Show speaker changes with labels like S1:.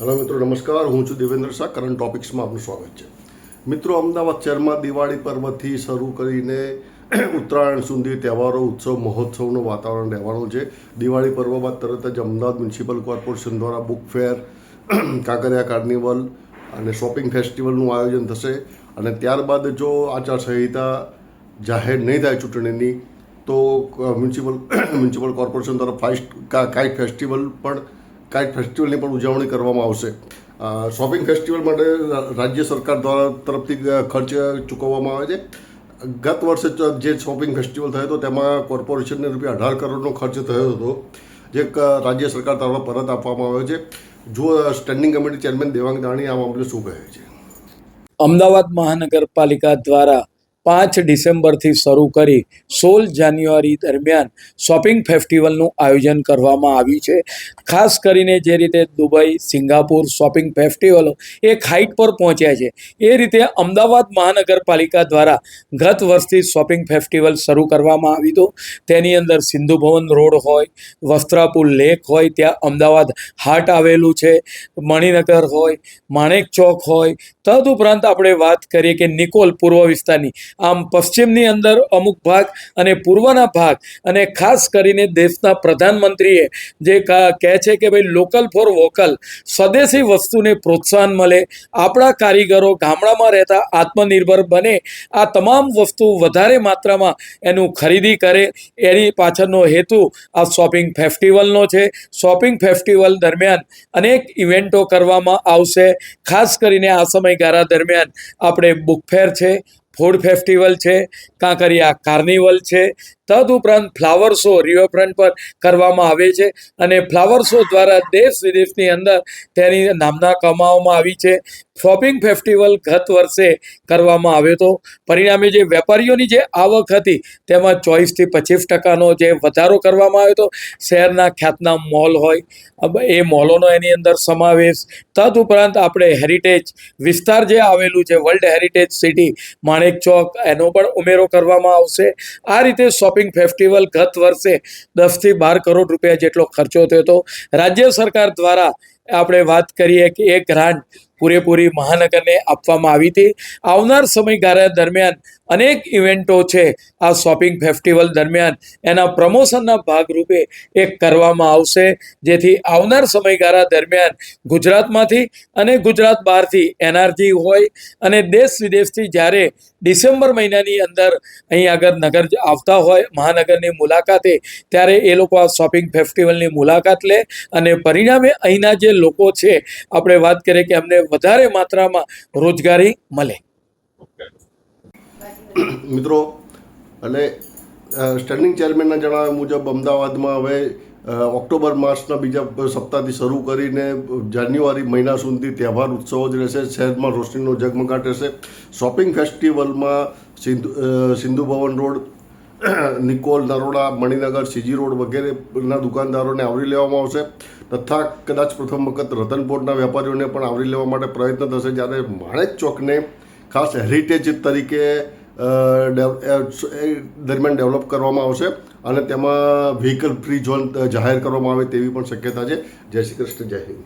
S1: Hello મિત્રો, નમસ્કાર. હું છું દેવેન્દ્ર શાહ. કરંટ ટોપિક્સમાં આપનું સ્વાગત છે. મિત્રો, અમદાવાદ શહેરમાં દિવાળી પર્વથી શરૂ કરીને ઉત્તરાયણ સુધી તહેવારો, ઉત્સવ, મહોત્સવનું વાતાવરણ રહેવાનું છે. દિવાળી પર્વ બાદ તરત જ અમદાવાદ મ્યુનિસિપલ કોર્પોરેશન દ્વારા બુક ફેર, કાંકરિયા કાર્નિવલ અને શોપિંગ ફેસ્ટિવલનું આયોજન થશે. અને ત્યારબાદ જો આચારસંહિતા જાહેર નહીં થાય ચૂંટણીની, તો મ્યુનિસિપલ મ્યુનિસિપલ કોર્પોરેશન દ્વારા ફાઇસ્ટ કાંઈ ફેસ્ટિવલ પણ કાઇટ ફેસ્ટિવલની પણ ઉજવણી કરવામાં આવશે. શોપિંગ ફેસ્ટિવલ માટે રાજ્ય સરકાર દ્વારા તરફથી ખર્ચ ચૂકવવામાં આવે છે. ગત વર્ષે જે શોપિંગ ફેસ્ટિવલ થયો હતો, તેમાં કોર્પોરેશનને રૂપિયા અઢાર કરોડનો ખર્ચ થયો હતો. જે રાજ્ય સરકાર તરફ પરત આપવામાં આવ્યો છે. જો standing committee chairman Devang Dani આ મામલે શું કહે છે.
S2: અમદાવાદ મહાનગરપાલિકા દ્વારા પાંચ ડિસેમ્બરથી શરૂ કરી સોળ જાન્યુઆરી દરમિયાન શોપિંગ ફેસ્ટિવલનું આયોજન કરવામાં આવ્યું છે. ખાસ કરીને જે રીતે દુબઈ, સિંગાપુર શોપિંગ ફેસ્ટિવલો એક હાઇટ પર પહોંચ્યા છે. એ રીતે અમદાવાદ મહાનગરપાલિકા દ્વારા ગત વર્ષથી શોપિંગ ફેસ્ટિવલ શરૂ કરવામાં આવ્યું હતું. તેની અંદર સિંધુ ભવન રોડ હોય, વસ્ત્રાપુર લેક હોય, ત્યાં અમદાવાદ હાટ આવેલું છે, મણિનગર હોય, માણેક ચોક હોય. તદુપરાંત આપણે વાત કરીએ કે નિકોલ પૂર્વ વિસ્તારની આમ પશ્ચિમની અંદર અમુક ભાગ અને પૂર્વના ભાગ અને ખાસ કરીને દેશના પ્રધાનમંત્રીએ જે કહે છે કે ભાઈ લોકલ ફોર વોકલ સ્વદેશી વસ્તુને પ્રોત્સાહન મળે, આપણા કારીગરો ગામડામાં રહેતા આત્મનિર્ભર બને, આ તમામ વસ્તુ વધારે માત્રામાં એનું ખરીદી કરે, એની પાછળનો હેતુ આ શોપિંગ ફેસ્ટિવલનો છે. શોપિંગ ફેસ્ટિવલ દરમિયાન અનેક ઇવેન્ટો કરવામાં આવશે. ખાસ કરીને આ સમયગાળા દરમિયાન આપણે બુક ફેર છે ફૂડ ફેસ્ટિવલ છે, કાંકરિયા કાર્નિવલ છે તદઉપરાંત ફ્લાવર શો રિવરફ્રન્ટ પર કરવામાં આવે છે અને ફ્લાવર શો દ્વારા દેશ વિદેશની અંદર તેની નામના કમાવામાં આવી છે. શોપિંગ ફેસ્ટિવલ ગત વર્ષે કરવામાં આવ્યો હતો. પરિણામે જે વેપારીઓની જે આવક હતી તેમાં ચોવીસથી પચીસ ટકાનો જે વધારો કરવામાં આવ્યો હતો. શહેરના ખ્યાતનામ મોલ હોય એ મોલોનો એની અંદર સમાવેશ. તદઉપરાંત આપણે હેરિટેજ વિસ્તાર જે આવેલું છે world heritage city Manek Chowk એનો પણ ઉમેરો કરવામાં આવશે. આ રીતે શોપિંગ ફેસ્ટિવલ ગત વર્ષે દસથી બાર કરોડ રૂપિયા જેટલો ખર્ચો થયો હતો. રાજ્ય સરકાર દ્વારા આપણે વાત કરીએ કે એ ગ્રાન્ટ પૂરેપૂરી મહાનગરને આપવામાં આવી હતી. આવનાર સમયગાળા દરમિયાન અનેક ઇવેન્ટો છે આ શોપિંગ ફેસ્ટિવલ દરમિયાન. એના પ્રમોશનના ભાગરૂપે એક કરવામાં આવશે, જેથી આવનાર સમયગાળા દરમિયાન ગુજરાતમાંથી અને ગુજરાત બહારથી એનઆરજી હોય અને દેશ વિદેશથી જ્યારે ડિસેમ્બર મહિનાની અંદર અહીં આગળ નગર આવતા હોય, મહાનગરની મુલાકાતે, ત્યારે એ લોકો આ શોપિંગ ફેસ્ટિવલની મુલાકાત લે અને પરિણામે અહીંના જે લોકો છે, આપણે વાત કરીએ કે એમને વધારે માત્રામાં રોજગારી મળે.
S1: મિત્રો, અને સ્ટેન્ડિંગ ચેરમેનના જણાવ્યા મુજબ અમદાવાદમાં હવે ઓક્ટોબર માસના બીજા સપ્તાહથી શરૂ કરીને જાન્યુઆરી મહિના સુધી તહેવાર ઉત્સવો જ રહેશે, શહેરમાં રોશનીનો ઝગમગાટ રહેશે. શોપિંગ ફેસ્ટિવલમાં Sindhu Sindhu Bhavan road Nikol Naroda Maninagar, CG road વગેરેના દુકાનદારોને આવરી લેવામાં આવશે. તથા કદાચ પ્રથમ વખત રતનપોરના વેપારીઓને પણ આવરી લેવા માટે પ્રયત્ન થશે, જ્યારે માણેક ચોકને ખાસ હેરિટેજ તરીકે દરમિયાન ડેવલપ કરવામાં આવશે અને તેમાં વ્હીકલ ફ્રી ઝોન જાહેર કરવામાં આવે તેવી પણ શક્યતા છે. જય શ્રી કૃષ્ણ, જય હિન્દ.